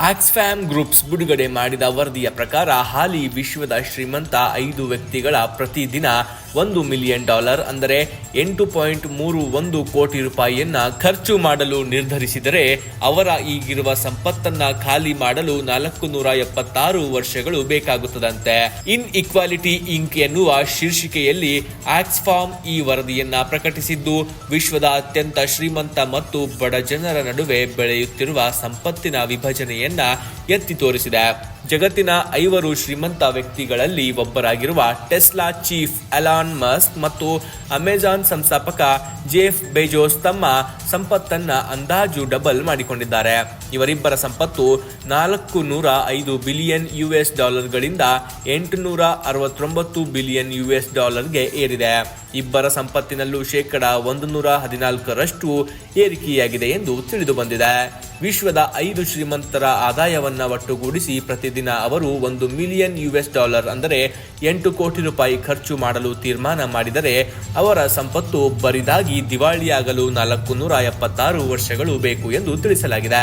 Oxfam groups ಬಿಡುಗಡೆ ಮಾಡಿದ ವರದಿಯ ಪ್ರಕಾರ, ಹಾಲಿ ವಿಶ್ವದ ಶ್ರೀಮಂತ ಐದು ವ್ಯಕ್ತಿಗಳ ಪ್ರತಿದಿನ ಒಂದು ಮಿಲಿಯನ್ ಡಾಲರ್ ಅಂದರೆ ಎಂಟು ಪಾಯಿಂಟ್ ಮೂರು ಒಂದು ಕೋಟಿ ರೂಪಾಯಿಯನ್ನ ಖರ್ಚು ಮಾಡಲು ನಿರ್ಧರಿಸಿದರೆ, ಅವರ ಈಗಿರುವ ಸಂಪತ್ತನ್ನ ಖಾಲಿ ಮಾಡಲು ನಾಲ್ಕು ನೂರ ಎಪ್ಪತ್ತಾರು ವರ್ಷಗಳು ಬೇಕಾಗುತ್ತದಂತೆ. ಇನ್ ಇಕ್ವಾಲಿಟಿ ಇಂಕ್ ಎನ್ನುವ ಶೀರ್ಷಿಕೆಯಲ್ಲಿ ಆಕ್ಸ್ಫಾಮ್ ಈ ವರದಿಯನ್ನ ಪ್ರಕಟಿಸಿದ್ದು, ವಿಶ್ವದ ಅತ್ಯಂತ ಶ್ರೀಮಂತ ಮತ್ತು ಬಡ ಜನರ ನಡುವೆ ಬೆಳೆಯುತ್ತಿರುವ ಸಂಪತ್ತಿನ ವಿಭಜನೆಯನ್ನ ಎತ್ತಿ ತೋರಿಸಿದೆ. ಜಗತ್ತಿನ ಐವರು ಶ್ರೀಮಂತ ವ್ಯಕ್ತಿಗಳಲ್ಲಿ ಒಬ್ಬರಾಗಿರುವ ಟೆಸ್ಲಾ ಚೀಫ್ ಅಲಾನ್ ಮಸ್ಕ್ ಮತ್ತು ಅಮೆಜಾನ್ ಸಂಸ್ಥಾಪಕ ಜೇಫ್ ಬೆಜೋಸ್ ತಮ್ಮ ಸಂಪತ್ತನ್ನ ಅಂದಾಜು ಡಬಲ್ ಮಾಡಿಕೊಂಡಿದ್ದಾರೆ. ಇವರಿಬ್ಬರ ಸಂಪತ್ತು ನಾಲ್ಕು ನೂರ ಐದು ಬಿಲಿಯನ್ ಯು ಎಸ್ ಡಾಲರ್ಗಳಿಂದ ಎಂಟುನೂರ ಅರವತ್ತೊಂಬತ್ತು ಬಿಲಿಯನ್ ಯು ಎಸ್ ಡಾಲರ್ಗೆ ಏರಿದೆ. ಇಬ್ಬರ ಸಂಪತ್ತಿನಲ್ಲೂ ಶೇಕಡ ಒಂದು ನೂರ ಹದಿನಾಲ್ಕರಷ್ಟು ಏರಿಕೆಯಾಗಿದೆ ಎಂದು ತಿಳಿದು ಬಂದಿದೆ. ವಿಶ್ವದ ಐದು ಶ್ರೀಮಂತರ ಆದಾಯವನ್ನ ಒಟ್ಟುಗೂಡಿಸಿ ಪ್ರತಿದಿನ ಅವರು ಒಂದು ಮಿಲಿಯನ್ ಯು ಎಸ್ ಡಾಲರ್ ಅಂದರೆ ಎಂಟು ಕೋಟಿ ರೂಪಾಯಿ ಖರ್ಚು ಮಾಡಲು ತೀರ್ಮಾನ ಮಾಡಿದರೆ ಅವರ ಸಂಪತ್ತು ಬರಿದಾಗಿ ದಿವಾಳಿಯಾಗಲು ನಾಲ್ಕು ನೂರ ಎಪ್ಪತ್ತಾರು ವರ್ಷಗಳು ಬೇಕು ಎಂದು ತಿಳಿಸಲಾಗಿದೆ.